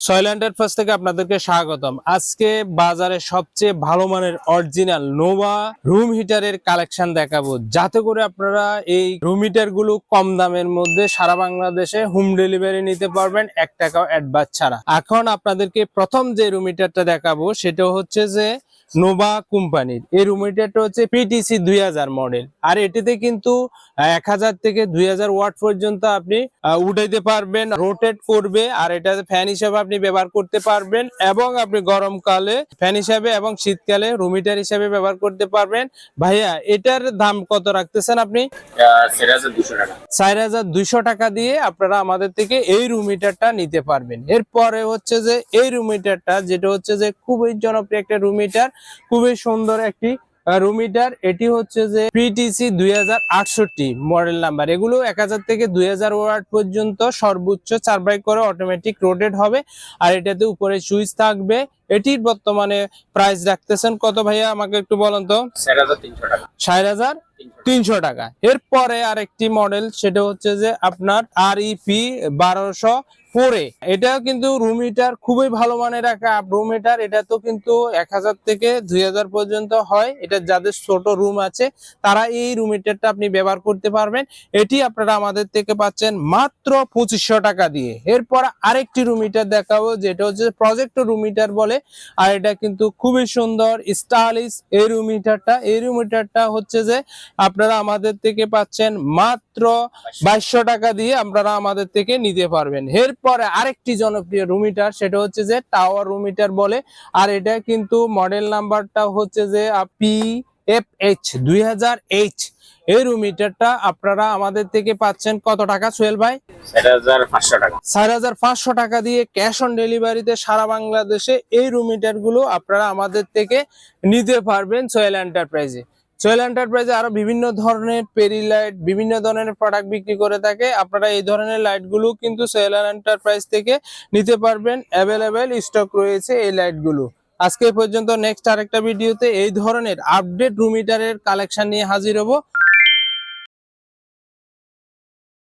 সয়ল্যান্ডের first থেকে আপনাদেরকে স্বাগতম। আজকে বাজারে সবচেয়ে ভালো মানের অরিজিনাল নোভা রুম হিটারের কালেকশন দেখাবো। যাতে করে আপনারা এই রুম হিটারগুলো কম দামের মধ্যে সারা বাংলাদেশে হোম ডেলিভারি নিতে পারবেন এক টাকাও অ্যাডভান্স ছাড়া। এখন আপনাদেরকে প্রথম যে রুম হিটারটা দেখাবো, সেটা হচ্ছে যে নোভা কোম্পানির এই রুম হিটারটা হচ্ছে পিটিসি দুই হাজার মডেল আর এটিতে কিন্তু এক হাজার থেকে দুই হাজার ওয়াট পর্যন্ত আপনি উঠাইতে পারবেন রোটেট করবে আর এটা ফ্যান হিসাবে আপনি ব্যবহার করতে পারবেন এবং আপনি গরমকালে ফ্যান হিসাবে এবং শীতকালে রুম হিটার হিসাবে ব্যবহার করতে পারবেন। ভাইয়া এটার দাম কত রাখতেছেন আপনি? চার হাজার দুইশো টাকা। দিয়ে আপনারা আমাদের থেকে এই রুম হিটারটা নিতে পারবেন। এরপরে হচ্ছে যে এই রুম হিটারটা যেটা হচ্ছে যে খুবই জনপ্রিয় একটা রুম হিটার খুবই সুন্দর একটি রুমিটার এটি হচ্ছে যে পিটিসি দুই হাজার আটষট্টি মডেল নাম্বার এগুলো এক হাজার থেকে দুই হাজার ওয়াট পর্যন্ত সর্বোচ্চ চার বাইক করে অটোমেটিক রোটেট হবে। আর এটাতে উপরে সুইচ থাকবে। এটির বর্তমানে প্রাইস রাখতেছেন কত ভাইয়া? আমাকে একটু বলেন তো। ষাট হাজার তিনশো টাকা। এরপরে আরেকটি মডেল সেটা হচ্ছে যে আপনার আর ইপি বারোশো ফোরে এটাও কিন্তু রুম হিটার খুবই ভালো মানের একটা রুম হিটার এটা তো কিন্তু এক হাজার থেকে দুই হাজার পর্যন্ত হয়। এটা যাদের ছোট রুম আছে, তারা এই রুম হিটারটা আপনি ব্যবহার করতে পারবেন। এটি আপনারা আমাদের থেকে পাচ্ছেন মাত্র পঁচিশশো টাকা দিয়ে। এরপর আরেকটি রুম হিটার দেখাবো, যেটা হচ্ছে প্রজেক্ট রুম হিটার বলে। আর এটা কিন্তু খুবই সুন্দর স্টাইলিশ এই রুম হিটারটা এই রুম হিটারটা হচ্ছে যে আপনারা আমাদের থেকে পাচ্ছেন মাত্র বাইশশো টাকা দিয়ে আপনারা আমাদের থেকে নিতে পারবেন। এরপরে আরেকটি জনপ্রিয় রুম হিটার সেটা হচ্ছে যে টাওয়ার রুম হিটার বলে। আর এটা কিন্তু মডেল নাম্বারটা হচ্ছে যে পি এফ এইচ দুই হাজার এইচ এই রুম হিটারটা আপনারা আমাদের থেকে পাচ্ছেন কত টাকা সোহেল ভাই? চার হাজার পাঁচশো টাকা। দিয়ে ক্যাশ অন ডেলিভারিতে সারা বাংলাদেশে এই রুম হিটারগুলো আপনারা আমাদের থেকে নিতে পারবেন সোয়েল এন্টারপ্রাইজে সোয়েল এন্টারপ্রাইজে আরও বিভিন্ন ধরনের পেরি লাইট বিভিন্ন ধরনের প্রোডাক্ট বিক্রি করে থাকে। আপনারা এই ধরনের লাইটগুলো কিন্তু সোয়েল এন্টারপ্রাইজ থেকে নিতে পারবেন। অ্যাভেলেবেল স্টক রয়েছে এই লাইটগুলো। আজকে পর্যন্ত নেক্সট আরেকটা ভিডিওতে এই ধরনের আপডেট রুম হিটারের কালেকশন নিয়ে হাজির হব।